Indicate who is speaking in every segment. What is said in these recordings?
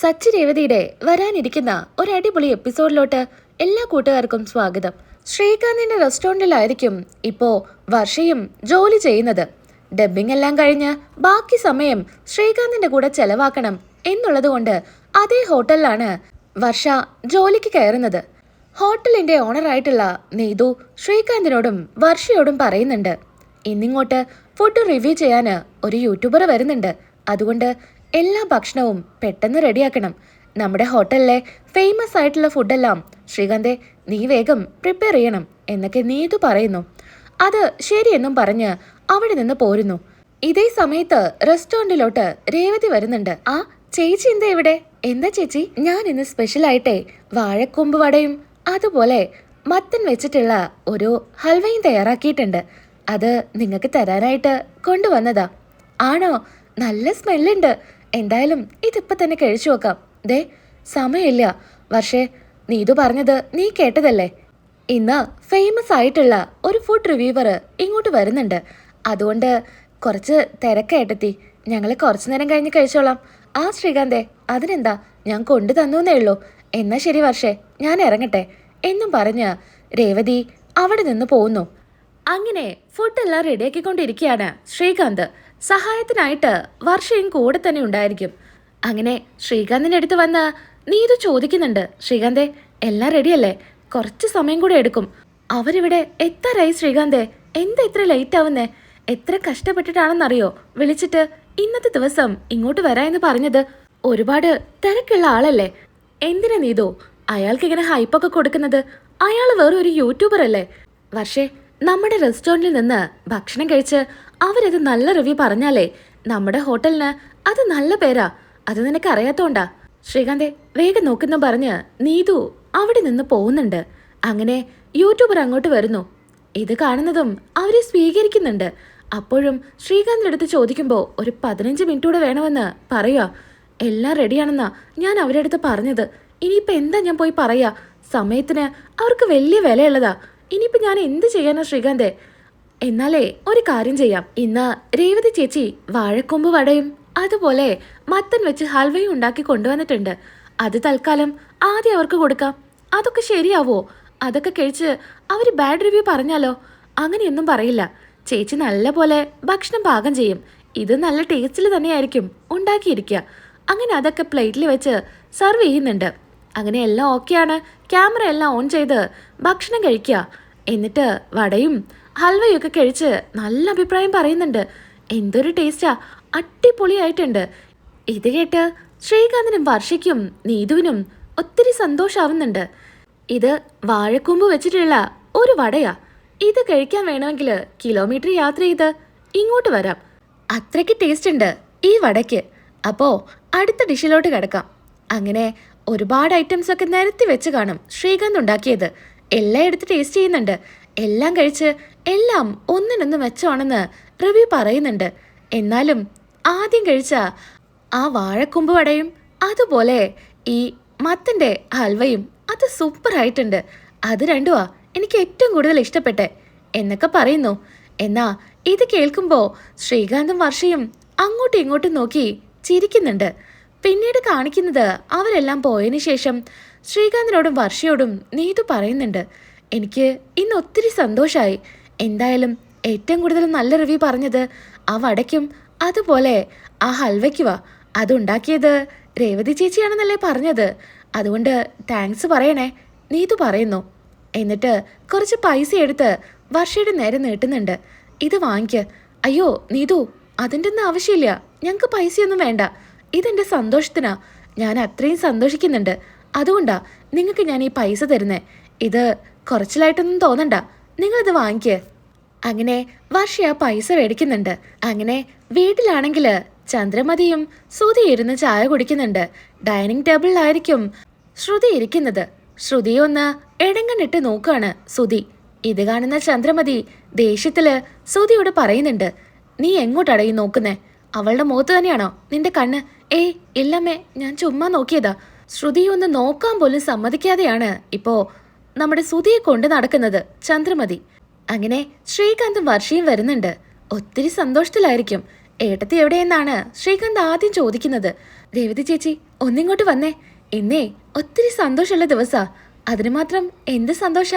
Speaker 1: സച്ചി രേവതിയുടെ വരാനിരിക്കുന്ന ഒരു അടിപൊളി എപ്പിസോഡിലോട്ട് എല്ലാ കൂട്ടുകാർക്കും സ്വാഗതം. ശ്രീകാന്തിന്റെ റെസ്റ്റോറന്റിലായിരിക്കും ഇപ്പോ വർഷയും ജോലി ചെയ്യുന്നത്. ഡബ്ബിംഗ് എല്ലാം കഴിഞ്ഞ് ബാക്കി സമയം ശ്രീകാന്തിന്റെ കൂടെ ചെലവാക്കണം എന്നുള്ളതുകൊണ്ട് അതേ ഹോട്ടലിലാണ് വർഷ ജോലിക്ക് കയറുന്നത്. ഹോട്ടലിന്റെ ഓണറായിട്ടുള്ള നീതു ശ്രീകാന്തിനോടും വർഷയോടും പറയുന്നുണ്ട്. ഇന്നിങ്ങോട്ട് ഫുഡ് റിവ്യൂ ചെയ്യാൻ ഒരു യൂട്യൂബർ വരുന്നുണ്ട്. അതുകൊണ്ട് എല്ലാ ഭക്ഷണവും പെട്ടെന്ന് റെഡിയാക്കണം. നമ്മുടെ ഹോട്ടലിലെ ഫേമസ് ആയിട്ടുള്ള ഫുഡെല്ലാം ശ്രീകാന്തെ നീ വേഗം പ്രിപ്പയർ ചെയ്യണം എന്നൊക്കെ നീതു പറയുന്നു. അത് ശരിയെന്നും പറഞ്ഞ് അവിടെ നിന്ന് പോരുന്നു. ഇതേ സമയത്ത് റെസ്റ്റോറന്റിലോട്ട് രേവതി വരുന്നുണ്ട്. ആ ചേച്ചി എന്താ ഇവിടെ? എന്താ ചേച്ചി? ഞാൻ ഇന്ന് സ്പെഷ്യൽ ആയിട്ടേ വാഴക്കൊമ്പ് വടയും അതുപോലെ മത്തൻ വെച്ചിട്ടുള്ള ഒരു ഹൽവയും തയ്യാറാക്കിയിട്ടുണ്ട്. അത് നിങ്ങൾക്ക് തരാനായിട്ട് കൊണ്ടുവന്നതാ. ആണോ? നല്ല സ്മെല്ലുണ്ട് എന്തായാലും ഇതിപ്പോ തന്നെ കഴിച്ചു നോക്കാം ദേ സമയമില്ല. വർഷേ നീതു പറഞ്ഞത് നീ കേട്ടതല്ലേ? ഇന്ന് ഫേമസ് ആയിട്ടുള്ള ഒരു ഫുഡ് റിവ്യൂവർ ഇങ്ങോട്ട് വരുന്നുണ്ട്. അതുകൊണ്ട് കുറച്ച് തിരക്കേട്ടെത്തി ഞങ്ങൾ കുറച്ച് നേരം കഴിഞ്ഞ് കഴിച്ചോളാം. ആ ശ്രീകാന്തേ അതിനെന്താ? ഞാൻ കൊണ്ടു തന്നേ ഉള്ളൂ. എന്നാ ശരി വർഷേ ഞാൻ ഇറങ്ങട്ടെ. എന്നും പറഞ്ഞ് രേവതി അവിടെ നിന്ന് പോകുന്നു അങ്ങനെ ഫുഡെല്ലാം റെഡിയാക്കിക്കൊണ്ടിരിക്കുകയാണ് ശ്രീകാന്ത്. സഹായത്തിനായിട്ട് വർഷയും കൂടെ തന്നെ ഉണ്ടായിരിക്കും. അങ്ങനെ ശ്രീകാന്തിന്റെ അടുത്ത് വന്ന് നീ ഇത് ചോദിക്കുന്നുണ്ട്. ശ്രീകാന്തേ എല്ലാം റെഡിയല്ലേ? കുറച്ച് സമയം കൂടെ എടുക്കും. അവരിവിടെ എത്താറായി ശ്രീകാന്തേ. എന്താ ഇത്ര ലേറ്റ് ആവുന്നേ? എത്ര കഷ്ടപ്പെട്ടിട്ടാണെന്നറിയോ? വിളിച്ചിട്ട് ഇന്നത്തെ ദിവസം ഇങ്ങോട്ട് വരാ എന്ന് പറഞ്ഞത് ഒരുപാട് തിരക്കുള്ള ആളല്ലേ? എന്തിനാ നീതോ അയാൾക്ക് ഇങ്ങനെ ഹൈപ്പൊക്കെ കൊടുക്കുന്നത്? അയാൾ വേറെ ഒരു യൂട്യൂബർ അല്ലേ? പക്ഷേ നമ്മുടെ റെസ്റ്റോറന്റിൽ നിന്ന് ഭക്ഷണം കഴിച്ച് അവരത് നല്ല റിവ്യൂ പറഞ്ഞാലേ നമ്മുടെ ഹോട്ടലിന് അത് നല്ല പേരാ. അത് നിനക്ക് അറിയാത്തോണ്ടാ ശ്രീകാന്തെ വേഗം നോക്കുന്ന പറഞ്ഞ് നീതു അവിടെ നിന്ന് പോകുന്നുണ്ട്. അങ്ങനെ യൂട്യൂബർ അങ്ങോട്ട് വരുന്നു. ഇത് കാണുന്നതും അവരെ സ്വീകരിക്കുന്നുണ്ട്. അപ്പോഴും ശ്രീകാന്തിന്റെ അടുത്ത് ചോദിക്കുമ്പോൾ ഒരു പതിനഞ്ച് മിനിറ്റ് കൂടെ വേണമെന്ന് പറയുക എല്ലാം റെഡിയാണെന്നാ ഞാൻ അവരുടെ അടുത്ത് പറഞ്ഞത്. ഇനിയിപ്പോൾ എന്താ ഞാൻ പോയി പറയുക സമയത്തിന് അവർക്ക് വലിയ വിലയുള്ളതാ. ഇനിയിപ്പോൾ ഞാൻ എന്ത് ചെയ്യാനാ ശ്രീകാന്തേ? എന്നാലേ ഒരു കാര്യം ചെയ്യാം. ഇന്ന് രേവതി ചേച്ചി വാഴക്കൊമ്പ് വടയും അതുപോലെ മത്തൻ വെച്ച് ഹൽവയും ഉണ്ടാക്കി കൊണ്ടുവന്നിട്ടുണ്ട്. അത് തൽക്കാലം ആദ്യം അവർക്ക് കൊടുക്കാം. അതൊക്കെ ശരിയാവോ? അതൊക്കെ കഴിച്ച് അവർ ബാഡ് റിവ്യൂ പറഞ്ഞാലോ? അങ്ങനെയൊന്നും പറയില്ല. ചേച്ചി നല്ല പോലെ ഭക്ഷണം പാകം ചെയ്യും. ഇത് നല്ല ടേസ്റ്റിൽ തന്നെയായിരിക്കും ഉണ്ടാക്കിയിരിക്കുക. അങ്ങനെ അതൊക്കെ പ്ലേറ്റിൽ വെച്ച് സെർവ് ചെയ്യുന്നുണ്ട്. അങ്ങനെ എല്ലാം ഓക്കെയാണ്. ക്യാമറ എല്ലാം ഓൺ ചെയ്ത് ഭക്ഷണം കഴിക്കുക. എന്നിട്ട് വടയും ഹൽവയൊക്കെ കഴിച്ച് നല്ല അഭിപ്രായം പറയുന്നുണ്ട്. എന്തൊരു ടേസ്റ്റാ. അടിപൊളിയായിട്ടുണ്ട്. ഇത് കേട്ട് ശ്രീകാന്തിനും വർഷയ്ക്കും നീതുവിനും ഒത്തിരി സന്തോഷാവുന്നുണ്ട്. ഇത് വാഴക്കൊമ്പ് വെച്ചിട്ടുള്ള ഒരു വടയാ. ഇത് കഴിക്കാൻ വേണമെങ്കിൽ കിലോമീറ്റർ യാത്ര ചെയ്ത് ഇങ്ങോട്ട് വരാം. അത്രയ്ക്ക് ടേസ്റ്റ് ഉണ്ട് ഈ വടയ്ക്ക്. അപ്പോൾ അടുത്ത ഡിഷിലോട്ട് കിടക്കാം. അങ്ങനെ ഒരുപാട് ഐറ്റംസ് ഒക്കെ നിരത്തി വെച്ച് കാണും ശ്രീകാന്ത് ഉണ്ടാക്കിയത്. എല്ലാം എടുത്ത് ടേസ്റ്റ് ചെയ്യുന്നുണ്ട്. എല്ലാം കഴിച്ച് എല്ലാം ഒന്നിനൊന്ന് മെച്ചമാണെന്ന് റിവ്യൂ പറയുന്നുണ്ട്. എന്നാലും ആദ്യം കഴിച്ച ആ വാഴക്കൊമ്പ് വടയും അതുപോലെ ഈ മത്തന്റെ ഹൽവയും അത് സൂപ്പർ ആയിട്ടുണ്ട്. അത് രണ്ടുമാ എനിക്ക് ഏറ്റവും കൂടുതൽ ഇഷ്ടപ്പെട്ടെ എന്നൊക്കെ പറയുന്നു. എന്നാ ഇത് കേൾക്കുമ്പോൾ ശ്രീകാന്തും വർഷയും അങ്ങോട്ടും ഇങ്ങോട്ടും നോക്കി ചിരിക്കുന്നുണ്ട്. പിന്നീട് കാണിക്കുന്നത് അവരെല്ലാം പോയതിനു ശേഷം ശ്രീകാന്തിനോടും വർഷയോടും നീതു പറയുന്നുണ്ട്. എനിക്ക് ഇന്ന് ഒത്തിരി സന്തോഷമായി എന്തായാലും ഏറ്റവും കൂടുതൽ നല്ല റിവ്യൂ പറഞ്ഞത് ആ വടയ്ക്കും അതുപോലെ ആ ഹൽവയ്ക്കുവാ അതുണ്ടാക്കിയത് രേവതി ചേച്ചിയാണെന്നല്ലേ പറഞ്ഞത്. അതുകൊണ്ട് താങ്ക്സ് പറയണേ. നീതു പറയുന്നു. എന്നിട്ട് കുറച്ച് പൈസ എടുത്ത് വർഷയുടെ നേരെ നീട്ടുന്നുണ്ട്. ഇത് വാങ്ങിക്ക്. അയ്യോ നീതു അതിന്റെ ഒന്നും ആവശ്യമില്ല. ഞങ്ങൾക്ക് പൈസയൊന്നും വേണ്ട. ഇതെന്റെ സന്തോഷത്തിനാ. ഞാൻ അത്രയും സന്തോഷിക്കുന്നുണ്ട്. അതുകൊണ്ടാ നിങ്ങൾക്ക് ഞാൻ ഈ പൈസ തരുന്നേ. ഇത് കുറച്ചിലായിട്ടൊന്നും തോന്നണ്ട. നിങ്ങളിത് വാങ്ങിക്കേ. അങ്ങനെ വർഷ ആ പൈസ മേടിക്കുന്നുണ്ട്. അങ്ങനെ വീട്ടിലാണെങ്കിൽ ചന്ദ്രമതിയും ശ്രുതി ഇരുന്ന് ചായ കുടിക്കുന്നുണ്ട്. ഡൈനിങ് ടേബിളിലായിരിക്കും ശ്രുതി ഇരിക്കുന്നത്. ശ്രുതി ഒന്ന് ഇടങ്ങണിട്ട് നോക്കുകയാണ് സുതി ഇത് കാണുന്ന ചന്ദ്രമതി ദേഷ്യത്തിൽ ശ്രുതിയോട് പറയുന്നുണ്ട്. നീ എങ്ങോട്ടാണ് ഈ നോക്കുന്നേ? അവളുടെ മുഖത്ത് തന്നെയാണോ? നിന്റെ കണ്ണ്? ഏയ് ഇല്ലമ്മേ ഞാൻ ചുമ്മാ നോക്കിയതാ. ശ്രുതി ഒന്ന് നോക്കാൻ പോലും സമ്മതിക്കാതെയാണ് ഇപ്പോ നമ്മുടെ ശ്രുതിയെ കൊണ്ട് നടക്കുന്നത് ചന്ദ്രമതി. അങ്ങനെ ശ്രീകാന്തും വർഷയും വരുന്നുണ്ട്. ഒത്തിരി സന്തോഷത്തിലായിരിക്കും. ഏട്ടത്തി എവിടെയെന്നാണ് ശ്രീകാന്ത് ആദ്യം ചോദിക്കുന്നത്. രേവതി ചേച്ചി ഒന്നിങ്ങോട്ട് വന്നേ. എന്നേ ഒത്തിരി സന്തോഷമുള്ള ദിവസാ. അതിന് മാത്രം എന്ത് സന്തോഷ?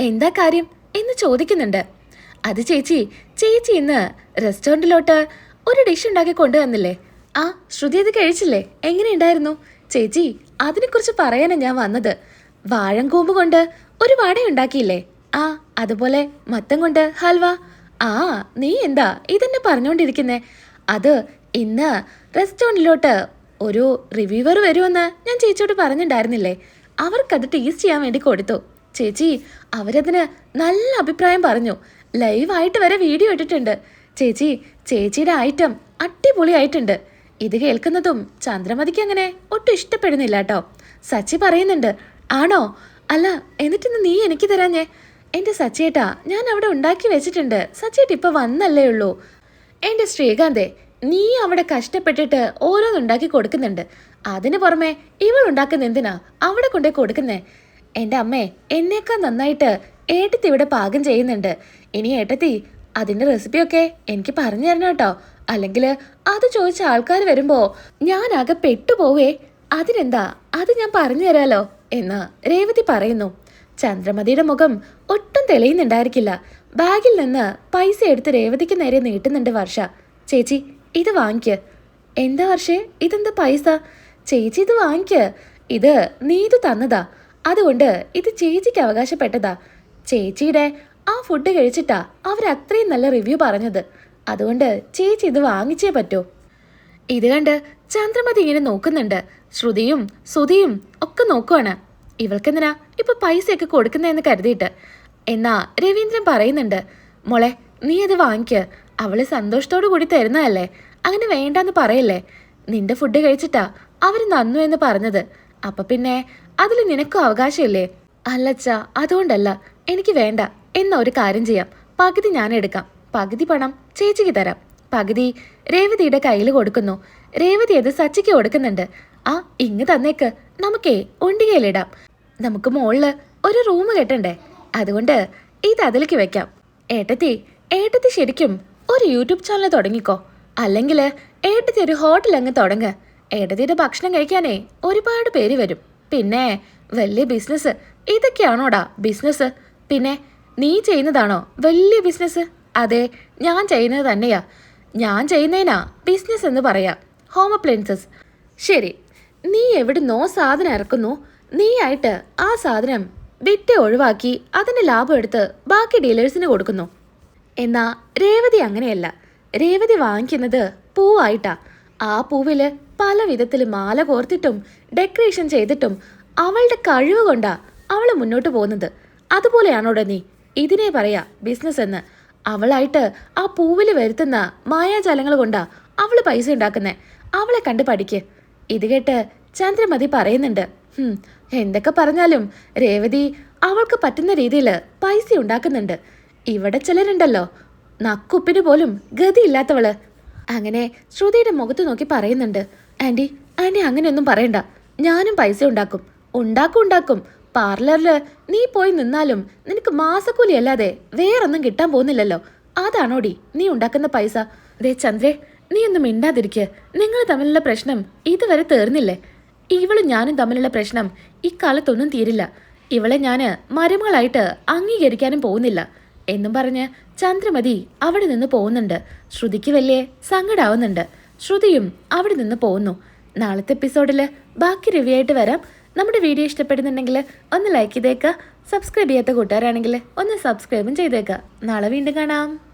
Speaker 1: എന്താ കാര്യം? എന്ന് ചോദിക്കുന്നുണ്ട്. അത് ചേച്ചി ചേച്ചി ഇന്ന് റെസ്റ്റോറന്റിലോട്ട് ഒരു ഡിഷ് ഉണ്ടാക്കി കൊണ്ടുവന്നില്ലേ? ആ ശ്രുതി അത് കഴിച്ചില്ലേ? എങ്ങനെയുണ്ടായിരുന്നു ചേച്ചി അതിനെക്കുറിച്ച് പറയാനാണ് ഞാൻ വന്നത്. വാഴങ്കൂമ്പ് കൊണ്ട് ഒരു വട ഉണ്ടാക്കിയില്ലേ? ആ അതുപോലെ മത്തം കൊണ്ട് ഹൽവ. ആ നീ എന്താ ഇതെന്നെ പറഞ്ഞുകൊണ്ടിരിക്കുന്നേ അത് ഇന്ന് റെസ്റ്റോറന്റിലോട്ട് ഒരു റിവ്യൂവർ വരുമെന്ന് ഞാൻ ചേച്ചിയോട് പറഞ്ഞിട്ടുണ്ടായിരുന്നില്ലേ അവർക്കത് ടേസ്റ്റ് ചെയ്യാൻ വേണ്ടി കൊടുത്തു. ചേച്ചി അവരതിന് നല്ല അഭിപ്രായം പറഞ്ഞു. ലൈവായിട്ട് വരെ വീഡിയോ ഇട്ടിട്ടുണ്ട്. ചേച്ചി ചേച്ചിയുടെ ഐറ്റം അടിപൊളിയായിട്ടുണ്ട്. ഇത് കേൾക്കുന്നതും ചന്ദ്രമതിക്ക് അങ്ങനെ ഒട്ടും ഇഷ്ടപ്പെടുന്നില്ല കേട്ടോ സച്ചി പറയുന്നുണ്ട് ആണോ? അല്ല എന്നിട്ടിന്ന് നീ എനിക്ക് തരാഞ്ഞേ. എന്റെ സച്ചിയേട്ടാ ഞാൻ അവിടെ ഉണ്ടാക്കി വെച്ചിട്ടുണ്ട്. സച്ചിയേട്ട ഇപ്പൊ വന്നല്ലേ ഉള്ളൂ. എന്റെ ശ്രീകാന്തേ നീ അവിടെ കഷ്ടപ്പെട്ടിട്ട് ഓരോന്നുണ്ടാക്കി കൊടുക്കുന്നുണ്ട്. അതിന് പുറമെ ഇവൾ ഉണ്ടാക്കുന്ന എന്തിനാ അവിടെ കൊണ്ടേ കൊടുക്കുന്നേ? എന്റെ അമ്മേ എന്നേക്കാൾ നന്നായിട്ട് ഏട്ടത്തി ഇവിടെ പാകം ചെയ്യുന്നുണ്ട്. ഇനി ഏട്ടത്തി അതിന്റെ റെസിപ്പിയൊക്കെ എനിക്ക് പറഞ്ഞു തരണം കേട്ടോ അല്ലെങ്കിൽ അത് ചോദിച്ച ആൾക്കാർ വരുമ്പോ ഞാനാകെ പെട്ടുപോവേ അതിനെന്താ? അത് ഞാൻ പറഞ്ഞു തരാലോ? എന്ന് രേവതി പറയുന്നു. ചന്ദ്രമതിയുടെ മുഖം ഒട്ടും തെളിയുന്നുണ്ടായിരിക്കില്ല. ബാഗിൽ നിന്ന് പൈസ എടുത്ത് രേവതിക്ക് നേരെ നീട്ടുന്നുണ്ട് വർഷ. ചേച്ചി ഇത് വാങ്ങിക്ക്. എന്താ വർഷേ? ഇതെന്താ പൈസ? ചേച്ചി ഇത് വാങ്ങിക്ക്. ഇത് നീതു തന്നതാ. അതുകൊണ്ട് ഇത് ചേച്ചിക്ക് അവകാശപ്പെട്ടതാ. ചേച്ചിയുടെ ആ ഫുഡ് കഴിച്ചിട്ടാ അവർ അത്രയും നല്ല റിവ്യൂ പറഞ്ഞത്. അതുകൊണ്ട് ചേച്ചി ഇത് വാങ്ങിച്ചേ പറ്റൂ. ഇത് കണ്ട് ചന്ദ്രമതി ഇങ്ങനെ നോക്കുന്നുണ്ട്. ശ്രുതിയും സുതിയും ഒക്കെ നോക്കുവാണ്. ഇവൾക്കെന്തിനാ ഇപ്പൊ പൈസയൊക്കെ കൊടുക്കുന്നതെന്ന് കരുതിയിട്ട്. എന്നാ രവീന്ദ്രൻ പറയുന്നുണ്ട് മോളെ നീ അത് വാങ്ങിക്ക്. അവൾ സന്തോഷത്തോടു കൂടി തരുന്നതല്ലേ? അങ്ങനെ വേണ്ടെന്ന് പറയല്ലേ? നിന്റെ ഫുഡ് കഴിച്ചിട്ടാ അവർ നന്നു എന്ന് പറഞ്ഞത്. അപ്പൊ പിന്നെ അതിൽ നിനക്കും അവകാശമില്ലേ? അല്ലച്ചാ അതുകൊണ്ടല്ല. എനിക്ക് വേണ്ട. എന്നാ ഒരു കാര്യം ചെയ്യാം. പകുതി ഞാൻ എടുക്കാം. പകുതി പണം ചേച്ചിക്ക് തരാം. പകുതി രേവതിയുടെ കയ്യിൽ കൊടുക്കുന്നു. രേവതി അത് സച്ചിക്ക് കൊടുക്കുന്നുണ്ട്. ആ ഇങ്ങ് തന്നേക്ക്. നമുക്കേ ഉണ്ടികയിലിടാം. നമുക്ക് മോളിൽ ഒരു റൂം കെട്ടണ്ടേ? അതുകൊണ്ട് ഇത് അതിലേക്ക് വെക്കാം. ഏട്ടത്തി ഏട്ടത്തി ശരിക്കും ഒരു യൂട്യൂബ് ചാനൽ തുടങ്ങിക്കോ. അല്ലെങ്കിൽ ഏട്ടത്തി ഒരു ഹോട്ടൽ അങ്ങ് തുടങ്ങ്. ഏട്ടത്തിയുടെ ഭക്ഷണം കഴിക്കാനേ ഒരുപാട് പേര് വരും. പിന്നെ വലിയ ബിസിനസ്. ഇതൊക്കെയാണോടാ ബിസിനസ്? പിന്നെ നീ ചെയ്യുന്നതാണോ വലിയ ബിസിനസ്? അതെ ഞാൻ ചെയ്യുന്നത് തന്നെയാ. ഞാൻ ചെയ്യുന്നതിനാ ബിസിനസ് എന്ന് പറയാം. ഹോം അപ്ലയൻസസ് ശരി നീ എവിടുന്നോ സാധനം ഇറക്കുന്നു. നീ ആയിട്ട് ആ സാധനം വിറ്റ് ഒഴിവാക്കി അതിന്റെ ലാഭം എടുത്ത് ബാക്കി ഡീലേഴ്സിന് കൊടുക്കുന്നു. എന്നാ രേവതി അങ്ങനെയല്ല. രേവതി വാങ്ങിക്കുന്നത് പൂവായിട്ടാ. ആ പൂവിൽ പല വിധത്തിൽ മാല കോർത്തിട്ടും ഡെക്കറേഷൻ ചെയ്തിട്ടും അവളുടെ കഴിവ് കൊണ്ടാ അവൾ മുന്നോട്ട് പോകുന്നത്. അതുപോലെയാണോടെ നീ? ഇതിനെ പറയാ ബിസിനസ് എന്ന്. അവളായിട്ട് ആ പൂവിൽ വരുത്തുന്ന മായാജാലങ്ങൾ കൊണ്ടാ അവൾ പൈസ ഉണ്ടാക്കുന്നേ. അവളെ കണ്ട് പഠിക്ക്. ഇത് കേട്ട് ചന്ദ്രമതി പറയുന്നുണ്ട്. എന്തൊക്കെ പറഞ്ഞാലും രേവതി അവൾക്ക് പറ്റുന്ന രീതിയിൽ പൈസ ഉണ്ടാക്കുന്നുണ്ട്. ഇവിടെ ചിലരുണ്ടല്ലോ. നക്കുപ്പിന് പോലും ഗതിയില്ലാത്തവൾ. അങ്ങനെ ശ്രുതിയുടെ മുഖത്ത് നോക്കി പറയുന്നുണ്ട്. ആന്റി ആന്റി അങ്ങനെയൊന്നും പറയണ്ട. ഞാനും പൈസ ഉണ്ടാക്കും. ഉണ്ടാക്കും ഉണ്ടാക്കും. പാർലറിൽ നീ പോയി നിന്നാലും നിനക്ക് മാസക്കൂലി അല്ലാതെ വേറൊന്നും കിട്ടാൻ പോകുന്നില്ലല്ലോ. അതാണോടി നീ ഉണ്ടാക്കുന്ന പൈസ. ദേ ചന്ദ്രേ നീ ഒന്നും മിണ്ടാതിരിക്കുക നിങ്ങൾ തമ്മിലുള്ള പ്രശ്നം ഇതുവരെ തീർന്നില്ലേ? ഇവളും ഞാനും തമ്മിലുള്ള പ്രശ്നം ഇക്കാലത്തൊന്നും തീരില്ല. ഇവളെ ഞാൻ മരുമകളായിട്ട് അംഗീകരിക്കാനും പോകുന്നില്ല. എന്നും പറഞ്ഞ് ചന്ദ്രമതി അവിടെ നിന്ന് പോകുന്നുണ്ട്. ശ്രുതിക്ക് വലിയ സങ്കടാവുന്നുണ്ട്. ശ്രുതിയും അവിടെ നിന്ന് പോകുന്നു. നാളത്തെ എപ്പിസോഡിൽ ബാക്കി റിവ്യൂ ആയിട്ട് വരാം. നമ്മുടെ വീഡിയോ ഇഷ്ടപ്പെടുന്നുണ്ടെങ്കിൽ ഒന്ന് ലൈക്ക് ചെയ്തേക്കുക സബ്സ്ക്രൈബ് ചെയ്യാത്ത കൂട്ടുകാരാണെങ്കിൽ ഒന്ന് സബ്സ്ക്രൈബും ചെയ്തേക്കുക നാളെ വീണ്ടും കാണാം.